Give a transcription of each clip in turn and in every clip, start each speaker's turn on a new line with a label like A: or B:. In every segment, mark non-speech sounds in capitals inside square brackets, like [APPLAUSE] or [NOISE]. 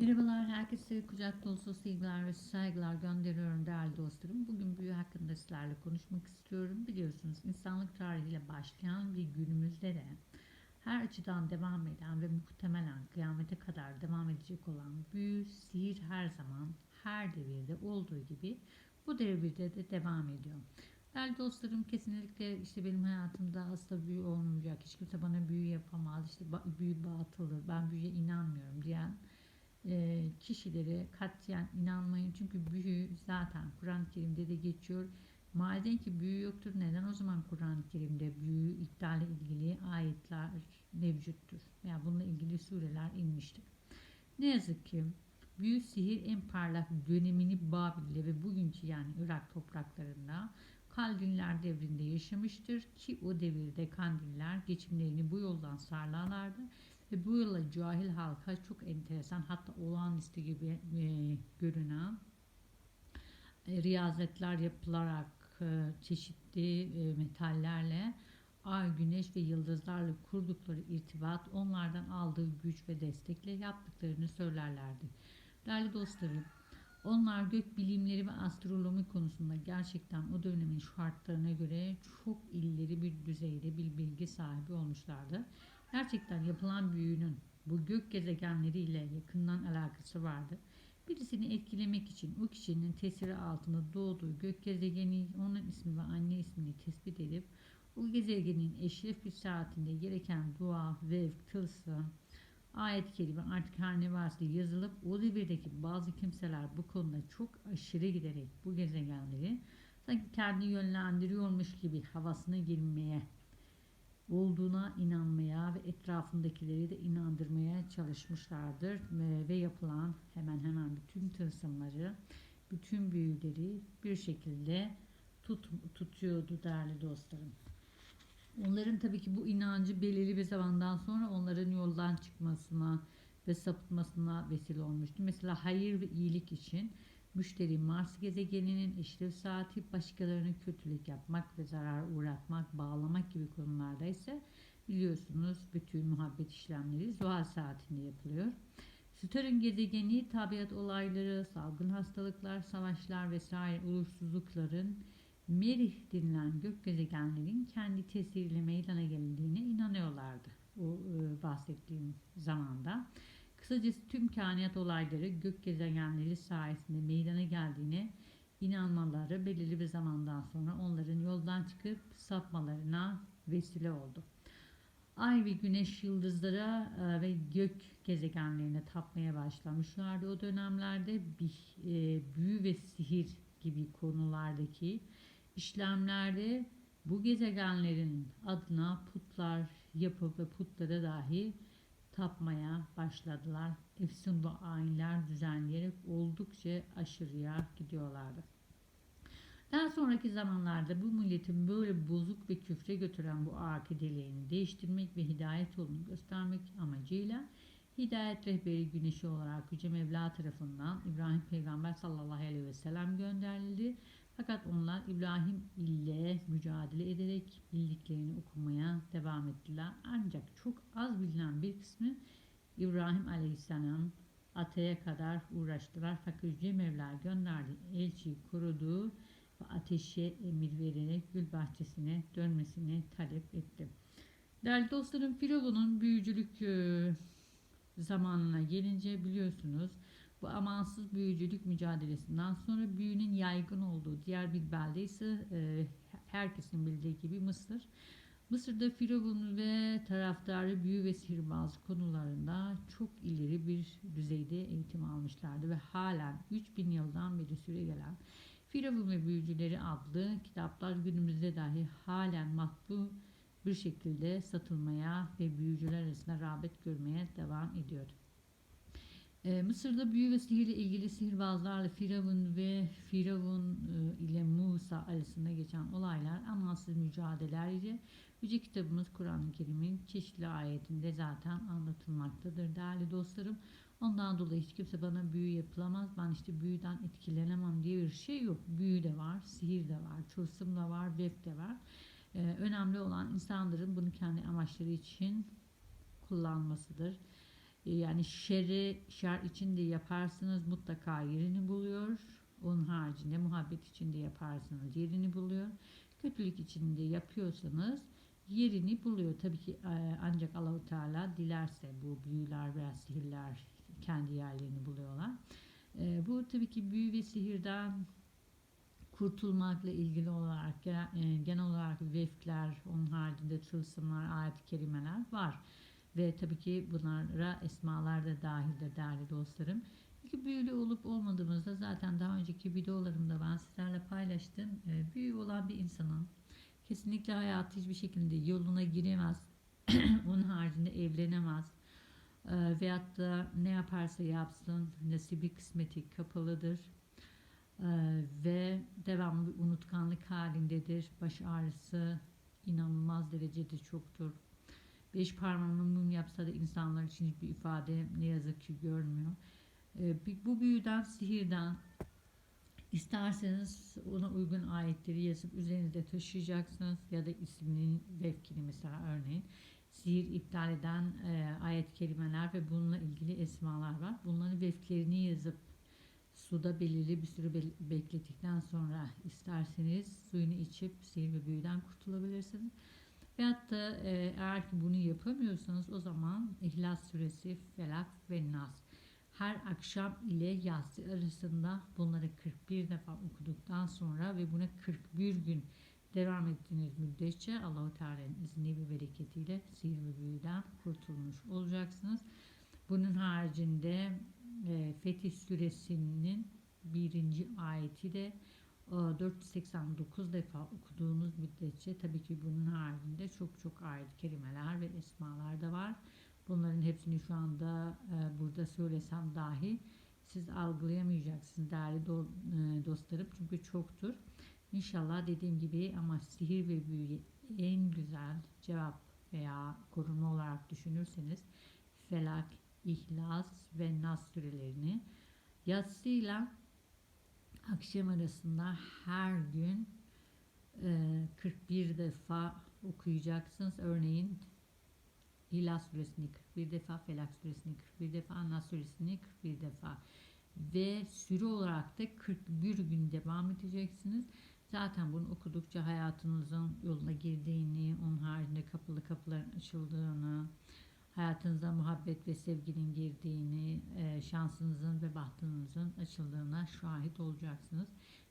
A: Merhabalar, herkese kucak dolusu sevgiler ve saygılar gönderiyorum değerli dostlarım. Bugün büyü hakkında sizlerle konuşmak istiyorum. Biliyorsunuz insanlık tarihiyle başlayan ve günümüzde de her açıdan devam eden ve muhtemelen kıyamete kadar devam edecek olan büyü, sihir her zaman, her devirde olduğu gibi bu devirde de devam ediyor. Değerli dostlarım kesinlikle işte benim hayatımda asla büyü olmayacak, hiç kimse bana büyü yapamaz, işte büyü batıldır, ben büyüye inanmıyorum diyen e, kişilere katiyen inanmayın. Çünkü büyü zaten Kur'an-ı Kerim'de de geçiyor. Madem ki büyü yoktur neden o zaman Kur'an-ı Kerim'de büyü iptale ilgili ayetler mevcuttur? Veya bununla ilgili sureler inmiştir. Ne yazık ki büyü sihir en parlak dönemini Babil'de ve bugünkü yani Irak topraklarında Kandiller devrinde yaşamıştır ki o devirde Kandiller geçimlerini bu yoldan sağlarlardı ve bu yolla cahil halka çok enteresan hatta olağanüstü gibi e, görünen e, riyazetler yapılarak e, çeşitli e, metallerle ay, güneş ve yıldızlarla kurdukları irtibat onlardan aldığı güç ve destekle yaptıklarını söylerlerdi. Değerli dostlarım, onlar gök bilimleri ve astronomi konusunda gerçekten o dönemin şartlarına göre çok ileri bir düzeyde bir bilgi sahibi olmuşlardı. Gerçekten yapılan büyünün bu gök gezegenleriyle yakından alakası vardı. Birisini etkilemek için o kişinin tesiri altında doğduğu gök gezegeni, onun ismi ve anne ismini tespit edip o gezegenin eşref bir saatinde gereken dua, vevk, tılsım, ayet-i kerime artık her ne varsa yazılıp o devirdeki bazı kimseler bu konuda çok aşırı giderek bu gezegenleri sanki kendi yönlendiriyormuş gibi havasına girmeye olduğuna inanmaya ve etrafındakileri de inandırmaya çalışmışlardır ve yapılan hemen hemen bütün tılsımları, bütün büyüleri bir şekilde tut, tutuyordu değerli dostlarım. Onların tabii ki bu inancı belirli bir zamandan sonra onların yoldan çıkmasına ve sapıtmasına vesile olmuştu. Mesela hayır ve iyilik için müşteri Mars gezegeninin işlev saati başkalarına kötülük yapmak ve zarar uğratmak, bağlamak gibi konularda ise biliyorsunuz bütün muhabbet işlemleri zuhal saatinde yapılıyor. Satürn gezegeni tabiat olayları, salgın hastalıklar, savaşlar vesaire uğursuzlukların Merih denilen gök gezegenlerin kendi tesiriyle meydana geldiğine inanıyorlardı. O e, bahsettiğim zamanda. Kısacası tüm kainat olayları gök gezegenleri sayesinde meydana geldiğine inanmaları belirli bir zamandan sonra onların yoldan çıkıp sapmalarına vesile oldu. Ay ve güneş yıldızlara e, ve gök gezegenlerine tapmaya başlamışlardı. O dönemlerde e, büyü ve sihir gibi konulardaki işlemlerde bu gezegenlerin adına putlar yapıp ve putlara dahi tapmaya başladılar. Efsunlu ayinler düzenleyerek oldukça aşırıya gidiyorlardı. Daha sonraki zamanlarda bu milletin böyle bozuk ve küfre götüren bu akidelerini değiştirmek ve hidayet yolunu göstermek amacıyla hidayet rehberi güneşi olarak Yüce Mevla tarafından İbrahim Peygamber sallallahu aleyhi ve sellem gönderildi. Fakat onlar İbrahim ile mücadele ederek bildiklerini okumaya devam ettiler. Ancak çok az bilinen bir kısmı İbrahim Aleyhisselam ataya kadar uğraştılar. Fakat Yüce Mevla gönderdi. Elçiyi koruduğu ve ateşe emir vererek gül bahçesine dönmesini talep etti. Değerli dostlarım Firavun'un büyücülük e, zamanına gelince biliyorsunuz bu amansız büyücülük mücadelesinden sonra büyünün yaygın olduğu diğer bir belde ise e, herkesin bildiği gibi Mısır. Mısır'da Firavun ve taraftarı büyü ve sihirbaz konularında çok ileri bir düzeyde eğitim almışlardı ve halen 3000 yıldan beri süre gelen Firavun ve Büyücüleri adlı kitaplar günümüzde dahi halen matbu bir şekilde satılmaya ve büyücüler arasında rağbet görmeye devam ediyor. Ee, Mısır'da büyü ve sihirle ilgili sihirbazlarla Firavun ve Firavun e, ile Musa arasında geçen olaylar amansız mücadelelerce Yüce kitabımız Kur'an-ı Kerim'in çeşitli ayetinde zaten anlatılmaktadır değerli dostlarım. Ondan dolayı hiç kimse bana büyü yapılamaz, ben işte büyüden etkilenemem diye bir şey yok. Büyü de var, sihir de var, tılsım da var, web de var. Ee, önemli olan insanların bunu kendi amaçları için kullanmasıdır. E, Yani şerri şer içinde yaparsınız mutlaka yerini buluyor. Onun haricinde muhabbet içinde yaparsanız yerini buluyor. Kötülük içinde yapıyorsanız yerini buluyor. Tabii ki e, ancak Allahu Teala dilerse bu büyüler veya sihirler kendi yerlerini buluyorlar. E, bu tabii ki büyü ve sihirden kurtulmakla ilgili olarak genel, olarak vefkler, onun haricinde tılsımlar, ayet-i kerimeler var. Ve tabii ki bunlara esmalar da dahildir değerli dostlarım. Peki büyülü olup olmadığımızda zaten daha önceki videolarımda ben sizlerle paylaştım. E, büyü olan bir insanın kesinlikle hayatı hiçbir şekilde yoluna giremez. [CLEARS THROAT] Onun haricinde evlenemez. E, veyahut da ne yaparsa yapsın nasibi kısmeti kapalıdır. E, ve devamlı bir unutkanlık halindedir. Baş ağrısı inanılmaz derecede çoktur. Beş parmağını mum yapsa da insanlar için hiçbir ifade ne yazık ki görmüyor. Ee, bu büyüden, sihirden isterseniz ona uygun ayetleri yazıp üzerinizde taşıyacaksınız ya da isminin vefkini mesela örneğin sihir iptal eden e, ayet kelimeler ve bununla ilgili esmalar var. Bunların vefklerini yazıp suda belirli bir süre be- beklettikten sonra isterseniz suyunu içip sihir ve büyüden kurtulabilirsiniz. Veyahut da e, eğer ki bunu yapamıyorsanız o zaman İhlas Suresi, Felak ve Nas. Her akşam ile yatsı arasında bunları 41 defa okuduktan sonra ve buna 41 gün devam ettiğiniz müddetçe Allahu Teala'nın izni ve bereketiyle sihir ve büyüden kurtulmuş olacaksınız. Bunun haricinde e, Fetih Suresinin birinci ayeti de 489 defa okuduğunuz müddetçe tabii ki bunun haricinde çok çok ayet kelimeler ve esmalar da var. Bunların hepsini şu anda e, burada söylesem dahi siz algılayamayacaksınız değerli e, dostlarım çünkü çoktur. İnşallah dediğim gibi ama sihir ve büyü en güzel cevap veya korunma olarak düşünürseniz Felak, İhlas ve Nas surelerini yatsıyla akşam arasında her gün e, 41 defa okuyacaksınız. Örneğin İhlas suresini 41 defa, Felak suresini 41 defa, Nas suresini 41 defa ve süre olarak da 41 gün devam edeceksiniz. Zaten bunu okudukça hayatınızın yoluna girdiğini, onun haricinde kapalı kapıların açıldığını, hayatınıza muhabbet ve sevginin girdiğini, e, şansınızın ve bahtınızın açıldığına şahit olacaksınız.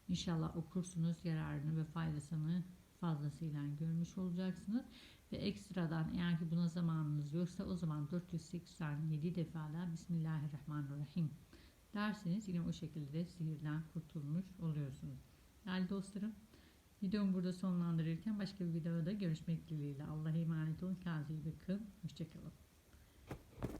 A: İnşallah okursunuz yararını ve faydasını fazlasıyla görmüş olacaksınız. Ve ekstradan eğer ki buna zamanınız yoksa o zaman 487 defada Bismillahirrahmanirrahim derseniz yine o şekilde sihirden kurtulmuş oluyorsunuz. Değerli dostlarım videomu burada sonlandırırken başka bir videoda görüşmek dileğiyle. Allah'a emanet olun. Kendinize iyi bakın. Hoşçakalın.